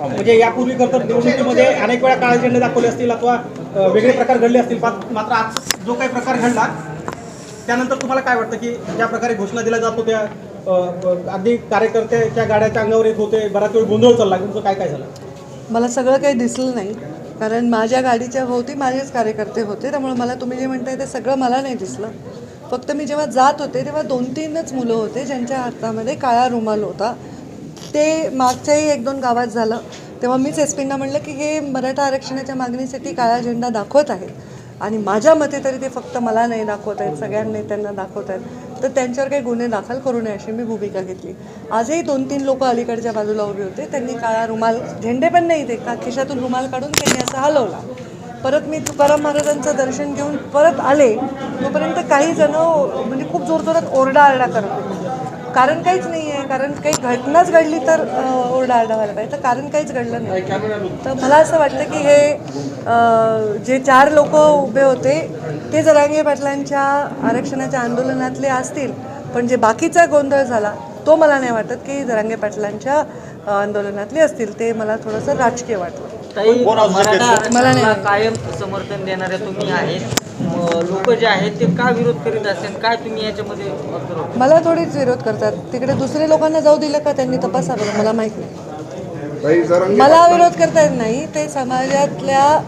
म्हणजे यापूर्वी तर निवडणुकीमध्ये अनेक वेळा काळे झेंडे दाखवले असतील अथवा वेगळे प्रकार घडले असतील. मात्र आज जो काही प्रकार घडला त्यानंतर तुम्हाला काय वाटतं की ज्या प्रकारे घोषणा दिल्या जात होत्या अगदी कार्यकर्त्याच्या गाड्याच्या अंगावर येत होते बराच वेळ गोंधळ चालला तुमचं काय काय झालं? मला सगळं काही दिसलं नाही कारण माझ्या गाडीच्या भोवती माझेच कार्यकर्ते होते त्यामुळे मला तुम्ही जे म्हणताय ते सगळं मला नाही दिसलं. फक्त मी जेव्हा जात होते तेव्हा दोन तीनच मुलं होते ज्यांच्या हातामध्ये काळा रुमाल होता. ते मागच्याही एक दोन गावात झालं. तेव्हा मीच एस पींना म्हणलं की हे मराठा आरक्षणाच्या मागणीसाठी काळा झेंडा दाखवत आहेत. आणि माझ्या मते तरी ते फक्त मला नाही दाखवत आहेत सगळ्या नेत्यांना दाखवत आहेत. तर त्यांच्यावर काही गुन्हे दाखल करू नये अशी मी भूमिका घेतली. आजही दोन तीन लोक अलीकडच्या बाजूला उभे होते. त्यांनी काळा रुमाल झेंडे पण नाही ते का खिशातून रुमाल काढून त्यांनी असं हलवला. परत मी तुकाराम महाराजांचं दर्शन घेऊन परत आले. तोपर्यंत काही जण म्हणजे खूप जोरजोरात ओरडाआरडा करत होते. कारण काहीच नाही आहे कारण काही घटनाच घडली तर अं, ओरडाआरडा व्हायला पाहिजे तर कारण काहीच घडलं नाही. तर मला असं वाटतं की हे जे चार लोक उभे होते ते जरांगे पाटलांच्या आरक्षणाच्या आंदोलनातले असतील पण जे बाकीचा गोंधळ झाला तो मला नाही वाटत की जरांगे पाटलांच्या आंदोलनातले असतील. ते मला थोडंसं राजकीय वाटलं मला नाही कायम समर्थन देणारे तुम्ही आहेत. लोक जे आहेत ते का विरोध करीत असेल काय तुम्ही याच्यामध्ये मला थोडीच विरोध करतात. तिकडे दुसरे लोकांना जाऊ दिलं का त्यांनी तपासावं? मला माहीत नाही. मला विरोध करता येत नाही. ते समाजातल्या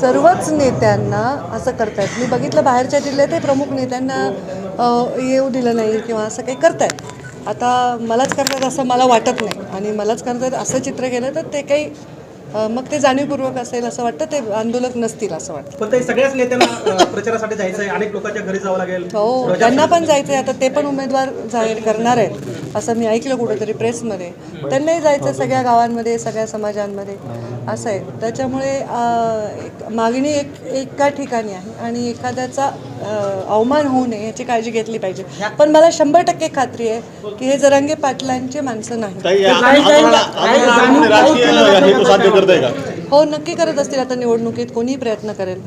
सर्वच नेत्यांना असं करतायत. मी बघितलं बाहेरच्या जिल्ह्यातही प्रमुख नेत्यांना येऊ दिलं नाही किंवा असं काही करतायत. आता मलाच करतात असं मला वाटत नाही. आणि मलाच करतात असं चित्र केलं तर ते काही मग ते जाणीवपूर्वक असेल असं वाटतं ते आंदोलक नसतील असं वाटतं. पण ते सगळ्याच नेत्यांना प्रचारासाठी जायचं आहे अनेक लोकांच्या घरी जावं लागेल. हो त्यांना पण जायचं आहे आता ते पण उमेदवार जाहीर करणार आहेत. असं मी ऐकलं कुठंतरी प्रेसमध्ये. त्यांनाही जायचं सगळ्या गावांमध्ये सगळ्या समाजांमध्ये. असं आहे. त्याच्यामुळे एक मागणी एक एका ठिकाणी आहे आणि एखाद्याचा अवमान होऊ नये याची काळजी घेतली पाहिजे. पण मला शंभर टक्के खात्री आहे की हे जरांगे पाटलांचे माणसं नाही हो नक्की करत असतील आता निवडणुकीत. कोणीही प्रयत्न करेल.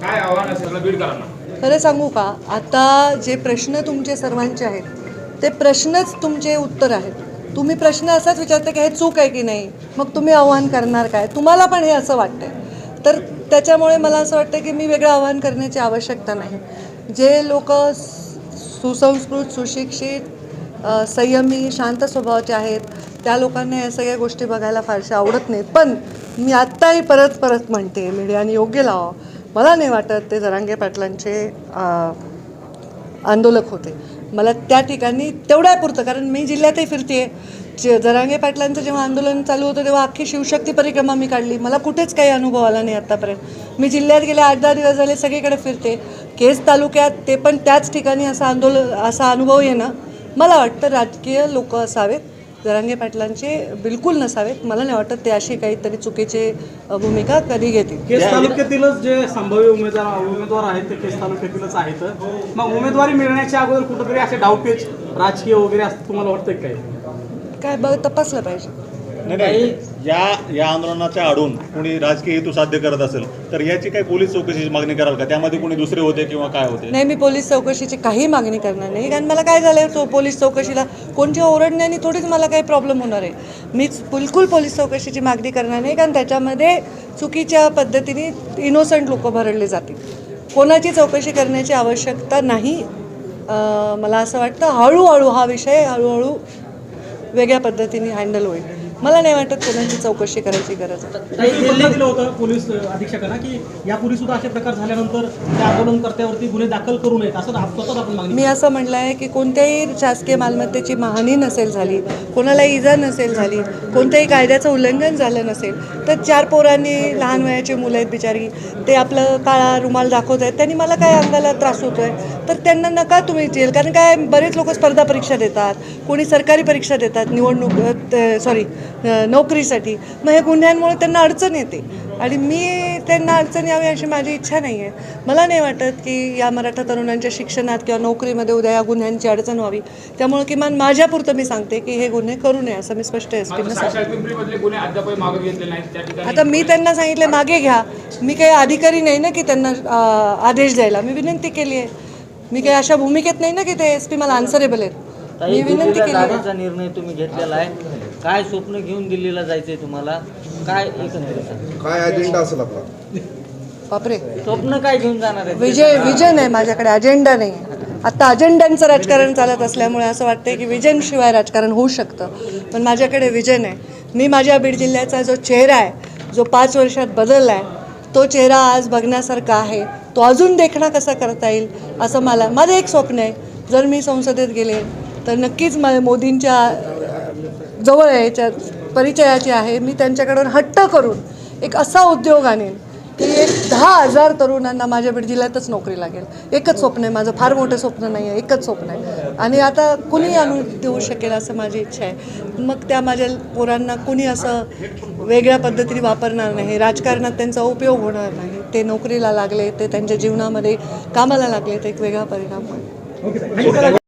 काय आव्हान असेल आपल्या बीडकरांना खरं सांगू का? आता जे प्रश्न तुमचे सर्वांचे आहेत ते प्रश्नच तुमचे उत्तर आहेत. तुम्ही प्रश्न असाच विचारता की हे चूक आहे की नाही? मग तुम्ही आव्हान करणार काय? तुम्हाला पण हे असं वाटतंय. तर त्याच्यामुळे मला असं वाटतं की मी वेगळं आव्हान करण्याची आवश्यकता नाही. जे लोक सुसंस्कृत सुशिक्षित संयमी शांत स्वभावाचे आहेत त्या लोकांना या सगळ्या गोष्टी बघायला फारशा आवडत नाहीत पण मी आत्ताही परत परत म्हणते मीडियाने योग्य लावा. मला नाही वाटत ते जरांगे पाटलांचे आंदोलक होते. मला त्या ठिकाणी तेवढ्यापुरतं कारण मी जिल्ह्यातही फिरते जरांगे पाटलांचं जेव्हा आंदोलन चालू होतं तेव्हा अख्खी शिवशक्ती परिक्रमा मी काढली. मला कुठेच काही अनुभव आला नाही आत्तापर्यंत मी जिल्ह्यात गेले आठ दहा दिवस झाले सगळीकडे फिरते. केस तालुक्यात ते पण त्याच ठिकाणी असा आंदोलन असा अनुभव येणं मला वाटतं राजकीय लोक असावेत. जरांगे पाटलांचे बिलकुल नसावेत. मला नाही वाटत ते अशी काहीतरी चुकीचे भूमिका कधी घेतील. केस तालुक्यातीलच जे संभाव्य उमेदवार उमेदवार आहेत ते केस तालुक्यातीलच आहेत. मग उमेदवारी मिळण्याच्या अगोदर कुठंतरी असे डावपेच राजकीय वगैरे असं तुम्हाला वाटतंय काय काय बघ तपासलं पाहिजे. नाही. या या आंदोलनाच्या आडून कोणी राजकीय हेतू साध्य करत असेल तर याची काही पोलीस चौकशीची मागणी कराल का? त्यामध्ये कोणी दुसरे होते किंवा काय होते? नाही मी पोलीस चौकशीची काही मागणी करणार नाही. कारण मला काय झालं आहे पोलीस चौकशीला कोणच्या ओरडण्याने थोडीच मला काही प्रॉब्लेम होणार आहे. मीच बिलकुल पोलीस चौकशीची मागणी करणार नाही कारण त्याच्यामध्ये चुकीच्या पद्धतीने इनोसंट लोक भरडले जातील. कोणाची चौकशी करण्याची आवश्यकता नाही. मला असं वाटतं हळूहळू हा विषय हळूहळू वेगळ्या पद्धतीने हँडल होईल. मला नाही वाटत कोणाची चौकशी करायची गरज दिलं होतं पोलीस अधीक्षकांना की यापूर्वी सुद्धा असे प्रकार झाल्यानंतर त्या आंदोलनकर्त्यावरती गुन्हे दाखल करू नयेत असं आपण मी असं म्हटलं आहे की कोणत्याही शासकीय मालमत्तेची हानी नसेल झाली कोणाला इजा नसेल झाली कोणत्याही कायद्याचं उल्लंघन झालं नसेल तर चार पोरांनी लहान वयाची मुलं आहेत बिचारी ते आपलं काळा रुमाल दाखवत आहेत त्यांनी मला काय अंगाला त्रास होतो आहे तर त्यांना नका तुम्ही जेल. कारण काय बरेच लोक स्पर्धा परीक्षा देतात कोणी सरकारी परीक्षा देतात निवडणूक सॉरी नोकरीसाठी. मग हे गुन्ह्यांमुळे त्यांना अडचण येते. आणि मी त्यांना अडचण यावी अशी माझी इच्छा नाही आहे मला नाही वाटत की या मराठा तरुणांच्या शिक्षणात किंवा नोकरीमध्ये उद्या या गुन्ह्यांची अडचण व्हावी. त्यामुळे किमान माझ्यापुरतं मी सांगते की हे गुन्हे करू नये असं मी स्पष्ट एस पीनं सांगते. आता मी त्यांना सांगितले मागे घ्या. मी काही अधिकारी नाही ना की त्यांना आदेश द्यायला. मी विनंती केली आहे. मी काही अशा भूमिकेत नाही ना की ते एस पी मला आन्सरेबल आहेत. ताई मी विनंती केली आहे. जाण्याचा निर्णय तुम्ही घेतलेला आहे. काय स्वप्न घेऊन दिल्लीला जायचंय तुम्हाला? काय एकंदरीत? काय अजेंडा असेल आपला? बापरे. स्वप्न काय घेऊन जाणार आहे विजय विजन आहे माझ्याकडे अजेंडा नाही. आता अजेंड्यांचं राजकारण चालत असल्यामुळे असं वाटतंय की विजनशिवाय राजकारण होऊ शकतं. पण माझ्याकडे विजन आहे. मी माझ्या बीड जिल्ह्याचा जो चेहरा आहे जो पाच वर्षात बदलला आहे तो चेहरा आज बघण्यासारखा आहे. तो अजून देखणा कसा करता येईल असं मला माझं एक स्वप्न आहे. जर मी संसदेत गेले तर नक्कीच मला मोदींच्या जवळ याच्या परिचयाची आहे. मी त्यांच्याकडून हट्ट करून एक असा उद्योग आणेन की एक दहा हजार तरुणांना माझ्या बीड जिल्ह्यातच नोकरी लागेल. एकच स्वप्न आहे माझं. फार मोठं स्वप्न नाही आहे एकच स्वप्न आहे. आणि आता कुणी आणून देऊ शकेल असं माझी इच्छा आहे. मग त्या माझ्या पोरांना कुणी असं वेगळ्या पद्धतीने वापरणार नाही. राजकारणात त्यांचा उपयोग होणार नाही. ते नोकरीला लागले ते त्यांच्या जीवनामध्ये कामाला लागले तर एक वेगळा परिणाम होईल.